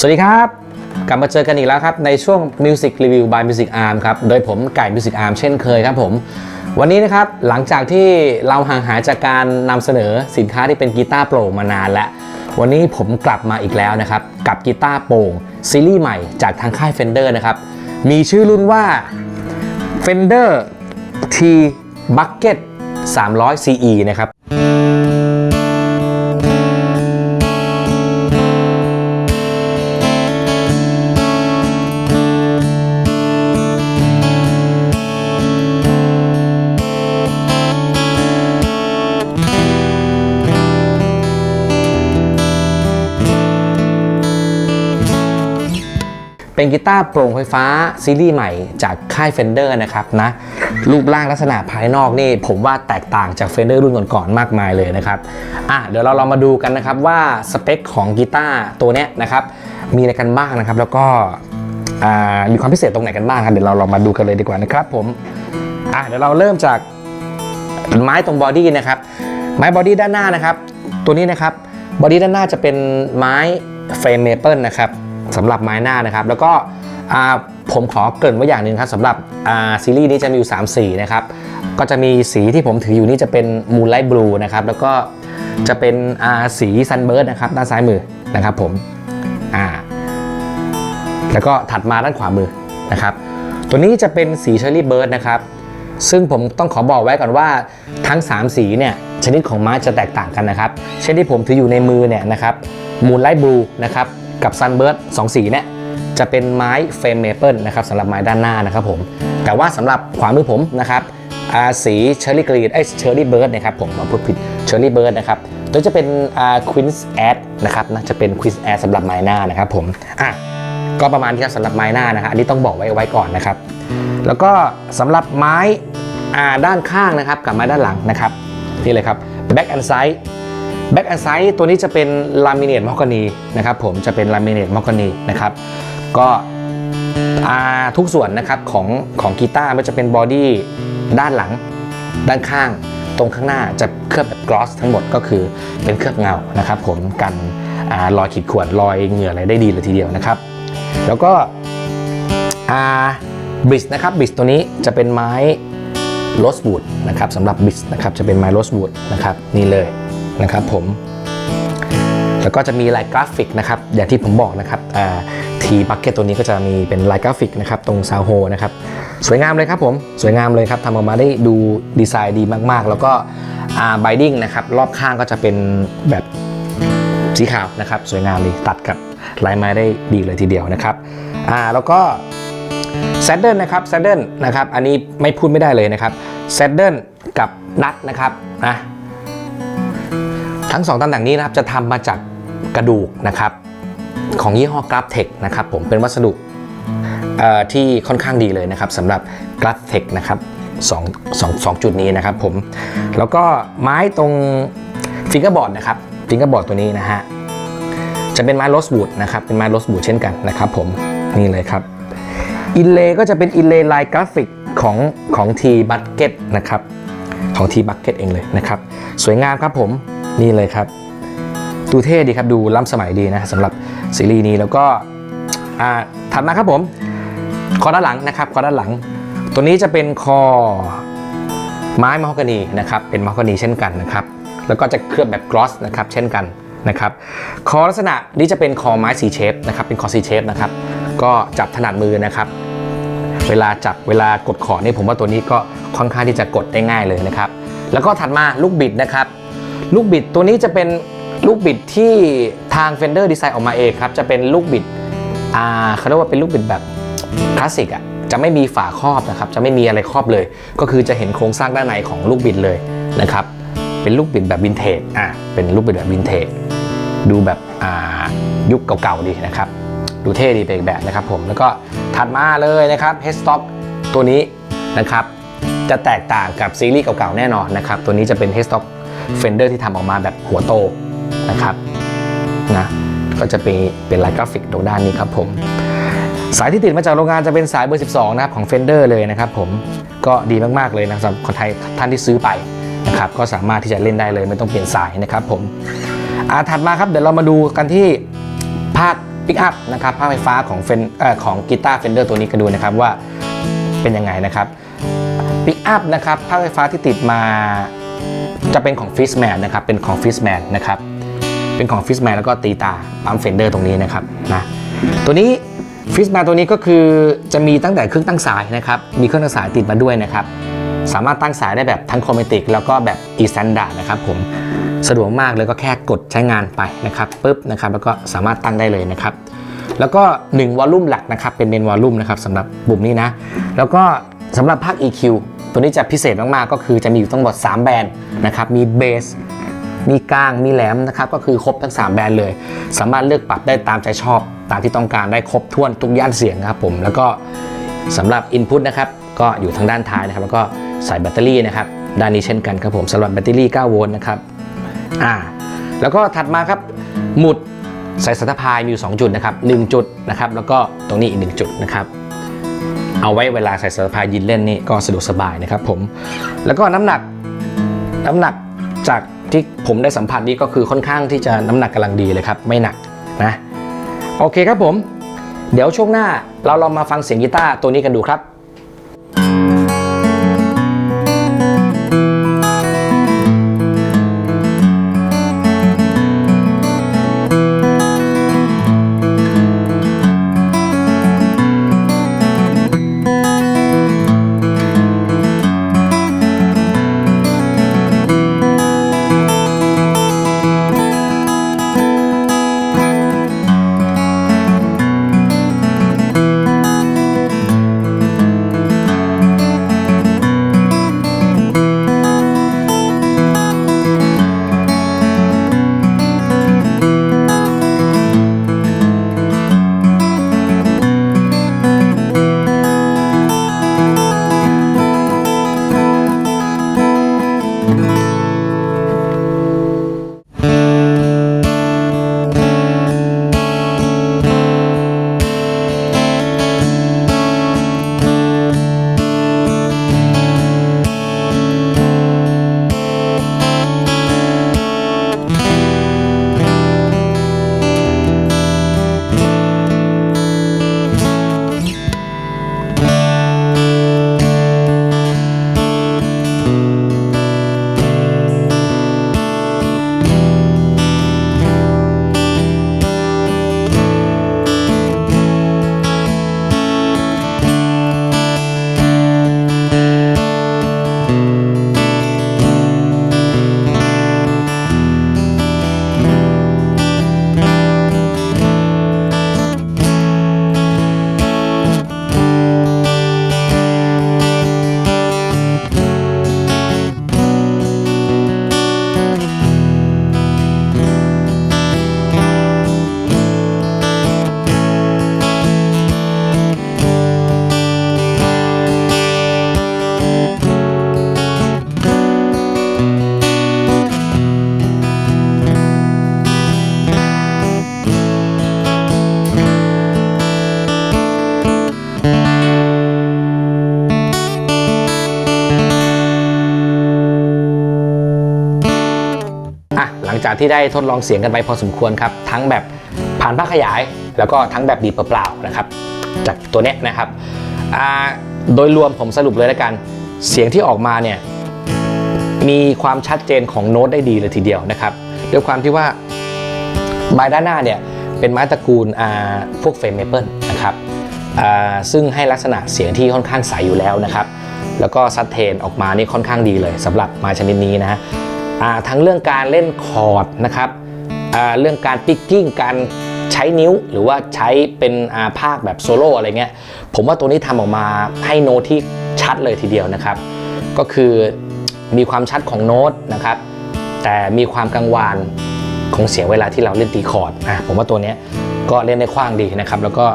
สวัสดีครับ กลับมาเจอกันอีกแล้วครับ ในช่วง Music Review by Music Arm ครับ โดยผมไก่ Music Arm เช่นเคยครับผม วันนี้นะครับ หลังจากที่เราห่างหายจากการนำเสนอสินค้าที่เป็นกีตาร์โปร่งมานานแล้ว วันนี้ผมกลับมาอีกแล้วนะครับ กับกีตาร์โปร่งซีรีส์ใหม่จากทางค่าย Fender นะครับ มีชื่อรุ่นว่า Fender T Bucket 300 CE นะครับ เป็นกีตาร์โปร่งไฟฟ้าซีรีส์ใหม่จากค่าย Fender นะครับนะรูปร่างลักษณะภายนอกนี่ผมว่าแตกต่างจาก Fender รุ่นก่อนๆมากมายเลยนะครับอะเดี๋ยวเราลองมาดูกันนะครับว่าสเปคของกีตาร์ตัวเนี้ยนะครับมีอะไรกันบ้างนะครับ แล้วก็อ่ามีความพิเศษตรงไหนกันบ้างครับเดี๋ยวเราลองมาดูกันเลยดีกว่านะครับผมอะเดี๋ยวเราเริ่มจากไม้ตรงบอดี้นะครับไม้บอดี้ด้านหน้านะครับ ตัวนี้นะครับบอดี้ด้านหน้าจะเป็นไม้เฟรมเมเปิลนะครับ สำหรับไม้หน้านะครับ แล้วก็ผมขอเกริ่นไว้อย่างหนึ่งครับสำหรับซีรีส์นี้จะมีอยู่ 3 สีนะครับ ก็จะมีสีที่ผมถืออยู่นี่จะเป็น Moonlight Blue นะครับ แล้วก็จะเป็นอ่าสี Sunbird นะครับด้านซ้ายมือนะครับผมแล้วก็ถัดมาด้านขวามือนะครับ ตัวนี้จะเป็นสี Cherry Bird นะครับ ซึ่งผมต้องขอบอกไว้ก่อนว่าทั้ง 3 สีเนี่ยชนิดของไม้จะแตกต่างกันนะครับ เช่นที่ผมถืออยู่ในมือเนี่ยนะครับ Moonlight Blue นะครับ กับ Sunbird 2 สีเนี่ยจะเป็นไม้เฟรมเมเปิลนะครับสำหรับไม้ด้านหน้านะครับผม แต่ว่าสำหรับขวามือผมนะครับอ่าสีเชอร์รี่กรีนไอเชอร์รี่เบิร์ดนะครับผมพูดผิดเชอร์รี่เบิร์ดนะครับตัวจะเป็นอ่าควินส์แอดนะครับนะจะเป็นควินส์แอดสำหรับไม้หน้านะครับผมอะก็ประมาณนี้ครับสำหรับไม้หน้านะฮะอันนี้ต้องบอกไว้ไว้ก่อนนะครับ แล้วก็สำหรับไม้อ่าด้านข้างนะครับกับไม้ด้านหลังนะครับนี่เลยครับ back and side ตัวนี้จะเป็นลามิเนตม a ก o นีนะครับผมจะเป็นลามิเนตม a ก o นีนะครับก็ทุกส่วนนะครับของของกีตาร์มันจะเป็นบอดี้ด้านหลัง ด้านข้าง ตรงข้างหน้าจะเคลือบแบบกลอสทั้งหมดก็คือเป็นเคลือบเงานะครับผมกันอรอยขีดข่วนรอยเหงื่ออะไรได้ดีเลยทีเดียวนะครับ แล้วก็บริดนะครับบริดตัวนี้จะเป็นไม้โรสวูดนะครับสำหรับบริดนะครับจะเป็นไม้โรสวูดนะครับนี่เลย นะครับผม แล้วก็จะมีลายกราฟิกนะครับ อย่างที่ผมบอกนะครับทีบักเก็ตตัวนี้ก็จะมีเป็นลายกราฟิกนะครับ ตรงซาวโฮนะครับ สวยงามเลยครับผม สวยงามเลยครับทำออกมาได้ดูดีไซน์ดีมากๆ แล้วก็ไบดิ้งนะครับ รอบข้างก็จะเป็นแบบสีขาวนะครับ สวยงามดีตัดกับลายไม้ได้ดีเลยทีเดียวนะครับอ่าแล้วก็แซดเดิลนะครับแซดเดิลนะครับ อันนี้ไม่พูดไม่ได้เลยนะครับแซดเดิลกับนัทนะครับนะ ทั้ง 2ตำแหน่งนี้นะครับจะทำมาจากกระดูกนะครับของยี่ห้อกราฟเทคนะครับผมเป็นวัสดุที่ค่อนข้างดีเลยนะครับสำหรับกราฟเทคนะครับสองสองสองจุดนี้นะครับผมแล้วก็ไม้ตรงฟิงเกอร์บอร์ดนะครับฟิงเกอร์บอร์ดตัวนี้นะฮะจะเป็นไม้โรสบูดนะครับเป็นไม้โรสบูดเช่นกันนะครับผมนี่เลยครับอินเลก็จะเป็นอินเลลายกราฟิกของของทีบัตเก็ตนะครับของทีบัตเก็ตเองเลยนะครับ สวยงามครับผม นี่เลยครับ ดูเท่ดีครับดูล้ำสมัยดีนะสำหรับซีรีส์นี้แล้วก็ถัดมาครับผม คอด้านหลังนะครับคอด้านหลัง ตัวนี้จะเป็นคอไม้มะฮอกกานีนะครับเป็นมะฮอกกานีเช่นกันนะครับแล้วก็จะเคลือบแบบกลอสนะครับเช่นกันนะครับคอลักษณะนี้จะเป็นคอไม้สีเชฟนะครับเป็นคอสีเชฟนะครับก็จับถนัดมือนะครับ เวลาจับเวลากดขอนี่ผมว่าตัวนี้ก็ค่อนข้างที่จะกดได้ง่ายเลยนะครับ แล้วก็ถัดมาลูกบิดนะครับ ลูกบิดตัวนี้จะเป็นลูกบิดที่ทาง Fender ดีไซน์ออกมาเองครับ จะเป็นลูกบิดอ่าเขาเรียกว่าเป็นลูกบิดแบบคลาสสิกอะจะไม่มีฝาครอบนะครับ จะไม่มีอะไรครอบเลย ก็คือจะเห็นโครงสร้างด้านในของลูกบิดเลยนะครับ เป็นลูกบิดแบบวินเทจอะเป็นลูกบิดแบบวินเทจดูแบบอ่ายุคเก่าๆดีนะครับ ดูเท่ดีไปอีกแบบนะครับผมแล้วก็ถัดมาเลยนะครับ headstock ตัวนี้นะครับ จะแตกต่างกับซีรีส์เก่าๆแน่นอนนะครับ ตัวนี้จะเป็น headstock Fender ที่ทำออกมาแบบหัวโตนะครับนะก็จะเป็นเป็นลายกราฟิกตรงด้านนี้ครับผมสายที่ติดมาจากโรงงานจะเป็นสายเบอร์ 12 นะครับของ Fender เลยนะครับผมก็ดีมากๆเลยนะสำหรับคนไทยท่านที่ซื้อไปนะครับก็สามารถที่จะเล่นได้เลย ไม่ต้องเปลี่ยนสายนะครับผมอ่าถัดมาครับเดี๋ยวเรามาดูกันที่ภาคปิกอัพนะครับภาคไฟฟ้าของเฟนเอ่อของกีตาร์เฟนเดอร์ตัวนี้กันดูนะครับว่าเป็นยังไงนะครับปิกอัพนะครับภาคไฟฟ้าที่ติดมา จะเป็นของฟิสแมนนะครับ เป็นของฟิสแมนนะครับ เป็นของฟิสแมนแล้วก็ตีตาปั๊มเฟนเดอร์ตรงนี้นะครับนะตัวนี้ฟิสแมนตัวนี้ก็คือจะมีตั้งแต่เครื่องตั้งสายนะครับ มีเครื่องตั้งสายติดมาด้วยนะครับ สามารถตั้งสายได้แบบทั้งโครเมติกแล้วก็แบบอีสแตนดาร์ดนะครับผมสะดวกมากเลยก็แค่กดใช้งานไปนะครับปุ๊บนะครับแล้วก็สามารถตั้งได้เลยนะครับ แล้วก็1วอลลุ่มหลักนะครับเป็นเมนวอลลุ่มนะครับสำหรับปุ่มนี้นะ แล้วก็สำหรับภาค EQ ตัวนี้จะพิเศษมากๆ ก็คือจะมีอยู่ทั้งหมด 3 แบรนด์นะครับ มีเบส มีกลาง มีแหลมนะครับ ก็คือครบทั้ง 3 แบรนด์เลย สามารถเลือกปรับได้ตามใจชอบ ตามที่ต้องการได้ครบถ้วนทุกย่านเสียงครับผม แล้วก็สำหรับ Input นะครับ ก็อยู่ทางด้านท้ายนะครับ แล้วก็ใส่แบตเตอรี่นะครับ ด้านนี้เช่นกันครับผมสำหรับแบตเตอรี่ 9 โวลต์นะครับ อ่า แล้วก็ถัดมาครับ หมุดใส่สายสะพายมีอยู่ 2 จุดนะครับ 1 จุดนะครับ แล้วก็ตรงนี้อีก 1 จุดนะครับ เอาไว้เวลาใส่สายสะพายยินเล่นนี่ก็สะดวกสบายนะครับผม แล้วก็น้ำหนักน้ำหนักจากที่ผมได้สัมผัสนี่ก็คือค่อนข้างที่จะน้ำหนักกำลังดีเลยครับไม่หนักนะโอเคครับผม เดี๋ยวช่วงหน้าเราลองมาฟังเสียงกีตาร์ตัวนี้กันดูครับ งจากที่ได้ทดลองเสียงกันไปพอสมควรครับ ทั้งแบบผ่านภาคขยาย แล้วก็ทั้งแบบบีบเปล่าๆนะครับ จากตัวเนี้ยนะครับโดยรวมผมสรุปเลยแล้วกัน เสียงที่ออกมาเนี่ยมีความชัดเจนของโน้ตได้ดีเลยทีเดียวนะครับด้วยความที่ว่าไม้ด้านหน้าเนี่ยเป็นไม้ตระกูลพวกเฟรมเมเปิลนะครับซึ่งให้ลักษณะเสียงที่ค่อนข้างใสอยู่แล้วนะครับ แล้วก็ซัดเทนออกมานี่ค่อนข้างดีเลยสำหรับไม้ชนิดนี้นะ ทั้งเรื่องการเล่นคอร์ดนะครับเรื่องการปิกกิ้งการใช้นิ้วหรือว่าใช้เป็นอาภาคแบบโซโล่อะไรเงี้ยผมว่าตัวนี้ทำออกมาให้โน้ตที่ชัดเลยทีเดียวนะครับ ก็คือมีความชัดของโน้ตนะครับ แต่มีความกังวานของเสียงเวลาที่เราเล่นตีคอร์ดอะผมว่าตัวนี้ก็เล่นได้กว้างดีนะครับ แล้วก็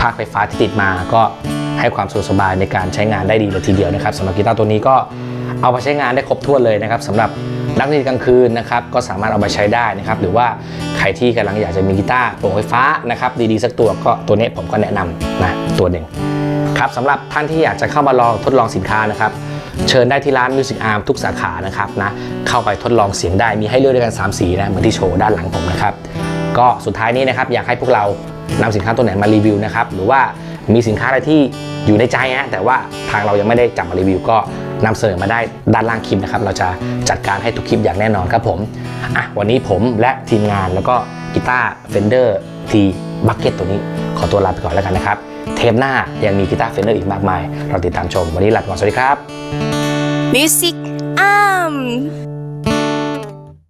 ภาคไฟฟ้าที่ติดมาก็ให้ความสะดวกสบายในการใช้งานได้ดีเลยทีเดียวนะครับสำหรับกีตาร์ตัวนี้ก็ เอาไปใช้งานได้ครบถ้วนเลยนะครับสำหรับนักดนตรีกลางคืนนะครับก็สามารถเอาไปใช้ได้นะครับหรือว่าใครที่กำลังอยากจะมีกีตาร์โปร่งไฟฟ้านะครับดีๆสักตัวก็ตัวนี้ผมก็แนะนำนะตัวหนึ่งครับสำหรับท่านที่อยากจะเข้ามาลองทดลองสินค้านะครับเชิญได้ที่ร้าน Music Arm ทุกสาขานะครับนะเข้าไปทดลองเสียงได้มีให้เลือกด้วยกัน 3 สีนะเหมือนที่โชว์ด้านหลังผมนะครับก็สุดท้ายนี้นะครับอยากให้พวกเรานำสินค้าตัวไหนมารีวิวนะครับหรือว่ามีสินค้าอะไรที่อยู่ในใจฮะแต่ว่าทางเรายังไม่ได้จับมารีวิวก็ นำเสนอมาได้ด้านล่างคลิปนะครับเราจะจัดการให้ทุกคลิปอย่างแน่นอนครับผมอะวันนี้ผมและทีมงานแล้วก็กีตาร์ Fender T Bucket ตัวนี้ขอตัวลาไปก่อนแล้วกันนะครับ เทปหน้ายังมีกีตาร์ Fender อีกมากมาย เราติดตามชมวันนี้ลาไปก่อนสวัสดีครับ Music Arm